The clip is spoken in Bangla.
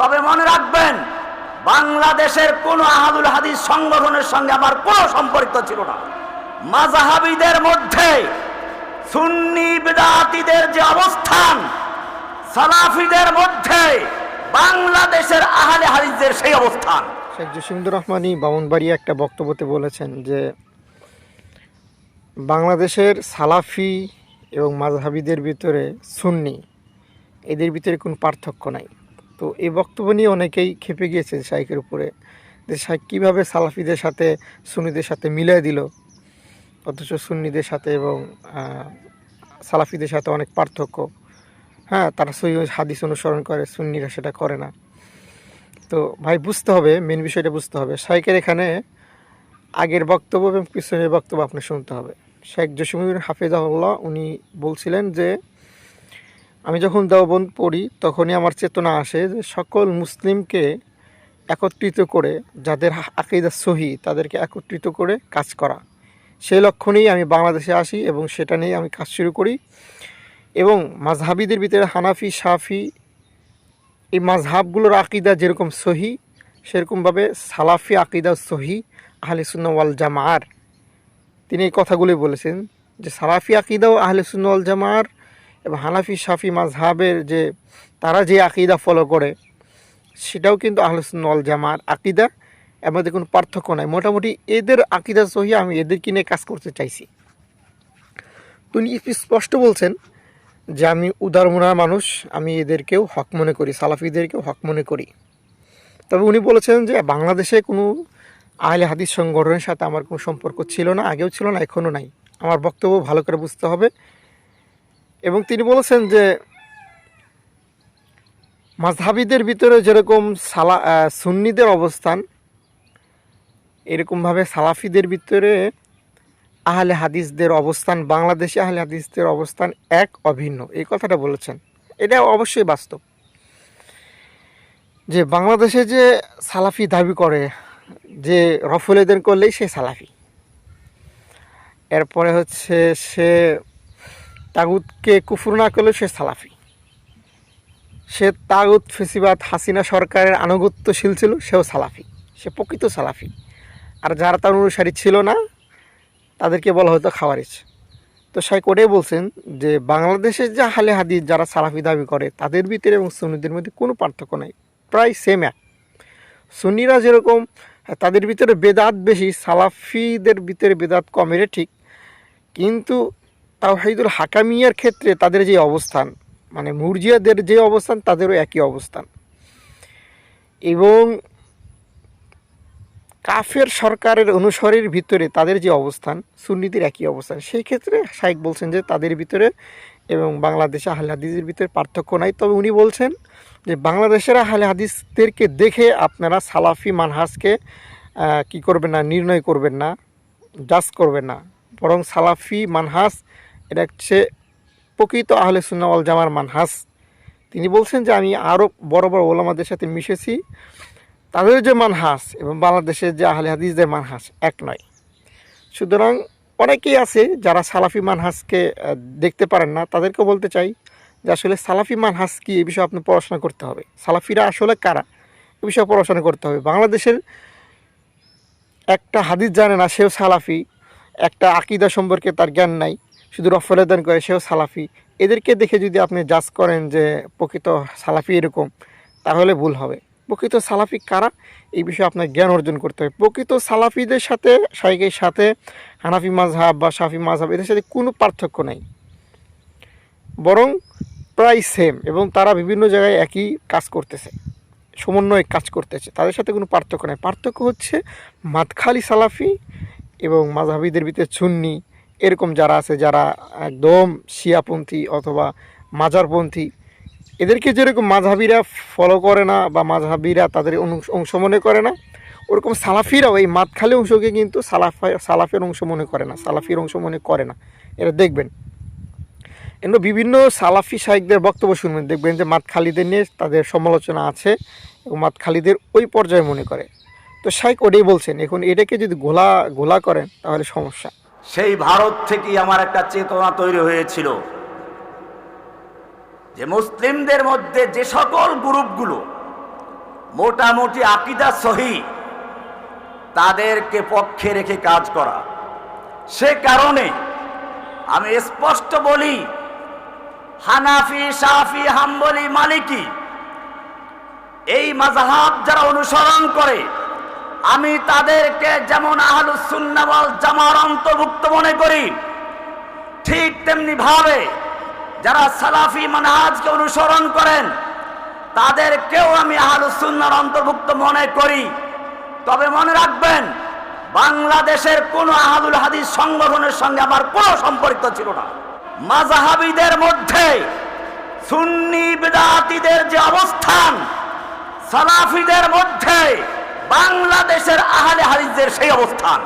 তবে মনে রাখবেন, বাংলাদেশের কোন আহাদুল হাদিস সংগঠনের সঙ্গে আমার কোনো সম্পর্ক ছিল না। মাজাহাবিদের মধ্যে সুন্নি বেদাতিদের যে অবস্থান, সালাফিদের মধ্যে বাংলাদেশের আহলে হাদিসদের সেই অবস্থান। শেখ জসিমুদ্দুর রহমানই বামনবাড়িয়া একটা বক্তব্যতে বলেছেন যে, বাংলাদেশের সালাফি এবং মাযহাবিদের ভিতরে সুন্নি, এদের ভিতরে কোনো পার্থক্য নাই। তো এই বক্তব্য নিয়ে অনেকেই খেপে গিয়েছে শাইকের উপরে যে শাইক কীভাবে সালাফিদের সাথে, সুন্নিদের সাথে মিলিয়ে দিল, অথচ সুন্নিদের সাথে এবং সালাফিদের সাথে অনেক পার্থক্য। হ্যাঁ তারা সহি হাদিস অনুসরণ করে, সুন্নিরা সেটা করে না। তো ভাই, বুঝতে হবে মেন বিষয়টা বুঝতে হবে। শাইকের এখানে আগের বক্তব্য এবং পিছনের বক্তব্য আপনি শুনতে হবে। শেখ জসিমুদ্দিন হাফিজাহুল্লাহ উনি বলছিলেন যে আমি যখন দেওবন্দ পড়ি, তখনই আমার চেতনা আসে যে সকল মুসলিমকে একত্রিত করে, যাদের আকিদা সহি, তাদেরকে একত্রিত করে কাজ করা। সেই লক্ষ্য নিয়েই আমি বাংলাদেশে আসি এবং সেটা নিয়ে আমি কাজ শুরু করি। এবং মাঝহাবিদের ভিতরে হানাফি সাফি এই মাঝহাবগুলোর আকিদা যেরকম সহি, সেরকমভাবে সালাফি আকিদা সহি, আহলে সুন্না ওয়াল জামার তিনি এই কথাগুলি বলেছেন যে সালাফি আকিদাও আহলে সুন্না ওয়াল জামার এবং হানাফি সাফি মাঝহাবের যে, তারা যে আকিদা ফলো করে, সেটাও কিন্তু আহলে সুন্না জামার আকিদা মধ্যে কোনো পার্থক্য নাই। মোটামুটি এদের আকিদা সহি, আমি এদেরকে নিয়ে কাজ করতে চাইছি? তিনি স্পষ্ট বলছেন যে, আমি উদারমনা মানুষ, আমি এদেরকেও হক মনে করি, সালাফিদেরকেও হক মনে করি। তবে উনি বলেছেন যে, বাংলাদেশে কোনো আহলে হাদিস সংগঠনের সাথে আমার কোনো সম্পর্ক ছিল না, আগেও ছিল না এখনও নাই। আমার বক্তব্য ভালো করে বুঝতে হবে। এবং তিনি বলেছেন যে মাঝহাবিদের ভিতরে যেরকম সালা সুন্নিদের অবস্থান, এরকমভাবে সালাফিদের ভিতরে আহলে হাদিসদের অবস্থান, বাংলাদেশে আহলে হাদিসদের অবস্থান এক অভিন্ন। এই কথাটা বলেছেন। এটা অবশ্যই বাস্তব। যে বাংলাদেশে যে সালাফি দাবি করে, যে রফুলেদের করলেই সে সালাফি। এরপরে হচ্ছে সে তাগুতকে কুফুর না করলেও সে সালাফি। সে তাগুত, ফেসিবাদ, হাসিনা সরকারের আনুগত্যশীল ছিল, সেও সালাফি। সে প্রকৃত সালাফি। আর যারা তার অনুসারী ছিল না, তাদেরকে বলা হতো খাওয়ারিজ। তো শাইক ওটাই বলছেন যে বাংলাদেশের যে হালে হাদিস যারা সালাফি দাবি করে, তাদের ভিতরে এবং সুন্নিদের মধ্যে কোনো পার্থক্য নাই। প্রায় সেম এক। সুন্নিরা যেরকম, তাদের ভিতরে বেদাত বেশি, সালাফিদের ভিতরে বেদাত কম এটা ঠিক। কিন্তু তাওহিদুল হাকামিয়ার ক্ষেত্রে তাদের যে অবস্থান মানে মুরজিয়াদের যে অবস্থান, তাদেরও একই অবস্থান। এবং কাফের সরকারের অনুসরের ভিতরে তাদের যে অবস্থান, সুন্নিদের একই অবস্থান। সেই ক্ষেত্রে শাইক বলছেন যে তাদের ভিতরে এবং বাংলাদেশে আহলে হাদিসের ভিতরে পার্থক্য নাই। তবে উনি বলছেন যে বাংলাদেশের আহলে হাদিসদেরকে দেখে আপনারা সালাফি মানহাজকে কি করবেন না, নির্ণয় করবেন না, জাজ করবেন না। বরং সালাফি মানহাস এটা হচ্ছে প্রকৃত আহলে সুন্নাওয়াল জামার মানহাস। তিনি বলছেন যে, আমি আরও বড় বড় ওলামাদের সাথে মিশেছি। তাদের যে মানহাস এবং বাংলাদেশের যে আহলে হাদিসদের মানহাস, এক নয়। সুতরাং অনেকেই আছে যারা সালাফি মানহাসকে দেখতে পারেন না। তাদেরকে বলতে চাই যে, আসলে সালাফি মানহাস কি? এ বিষয়ে আপনি পড়াশোনা করতে হবে। সালাফিরা আসলে কারা? এ বিষয়ে পড়াশোনা করতে হবে। বাংলাদেশের একটা হাদিস জানে না সেও সালাফি। একটা আকিদা সম্পর্কে তার জ্ঞান নাই। শুধু রফলেদান করে, সেও সালাফি। এদেরকে দেখে যদি আপনি জাজ করেন যে প্রকৃত সালাফি এরকম, তাহলে ভুল হবে। প্রকৃত সালাফি কারা? এই বিষয়ে আপনার জ্ঞান অর্জন করতে হবে। প্রকৃত সালাফিদের সাথে শাইকের সাথে, হানাফি মাঝহাব বা শাফি মাঝহাব এদের সাথে কোনো পার্থক্য নেই। বরং প্রায় সেম এবং তারা বিভিন্ন জায়গায় একই কাজ করতেছে, সমন্বয়ে কাজ করতেছে। তাদের সাথে কোনো পার্থক্য নেই। পার্থক্য হচ্ছে মাতখালি সালাফি এবং মাঝহাবিদের ভিতরে সুন্নি এরকম যারা আছে, যারা একদম শিয়াপন্থী অথবা মাজারপন্থী, এদেরকে যেরকম মাঝহাবিরা ফলো করে না বা মাঝহাবিরা তাদের অংশ মনে করে না, ওরকম সালাফিরাও এই মাতখালি অংশকে কিন্তু সালাফা সালাফের অংশ মনে করে না, সালাফির অংশ মনে করে না। এটা দেখবেন। এগুলো বিভিন্ন সালাফি শাইকদের বক্তব্য শুনবেন। দেখবেন যে মাত খালিদের নিয়ে তাদের সমালোচনা আছে এবং মাত খালিদের ওই পর্যায়ে মনে করে। তো শাইক ওটাই বলছেন, এখন এটাকে যদি গোলা গোলা করেন তাহলে সমস্যা। সেই ভারত থেকেই আমার একটা চেতনা তৈরি হয়েছিল যে মুসলিমদের মধ্যে যে সকল গ্রুপগুলো মোটামুটি আকিদা সহি, তাদেরকে পক্ষে রেখে কাজ করা। সে কারণে আমি স্পষ্ট বলি, হানাফি সাফি হাম্বলি, মালিকি, এই মাজাহাব যারা অনুসরণ করে আমি তাদেরকে যেমন আহলুসুন্নাওয়াল জামার অন্তর্ভুক্ত মনে করি, ঠিক তেমনি ভাবে যারা সালাফি মানহাজকে অনুসরণ করেন, তাদেরকেও আমি আহলুসুন্নার অন্তর্ভুক্ত মনে করি। তবে মনে রাখবেন, বাংলাদেশের কোন আহাদুল হাদিস সংগঠনের সঙ্গে আমার কোনো সম্পর্ক ছিল না। মাজাহাবিদের মধ্যে সুন্নি বিদাতিদের যে অবস্থান, সালাফিদের মধ্যে বাংলাদেশের আহলে হাদিসদের সেই অবস্থান।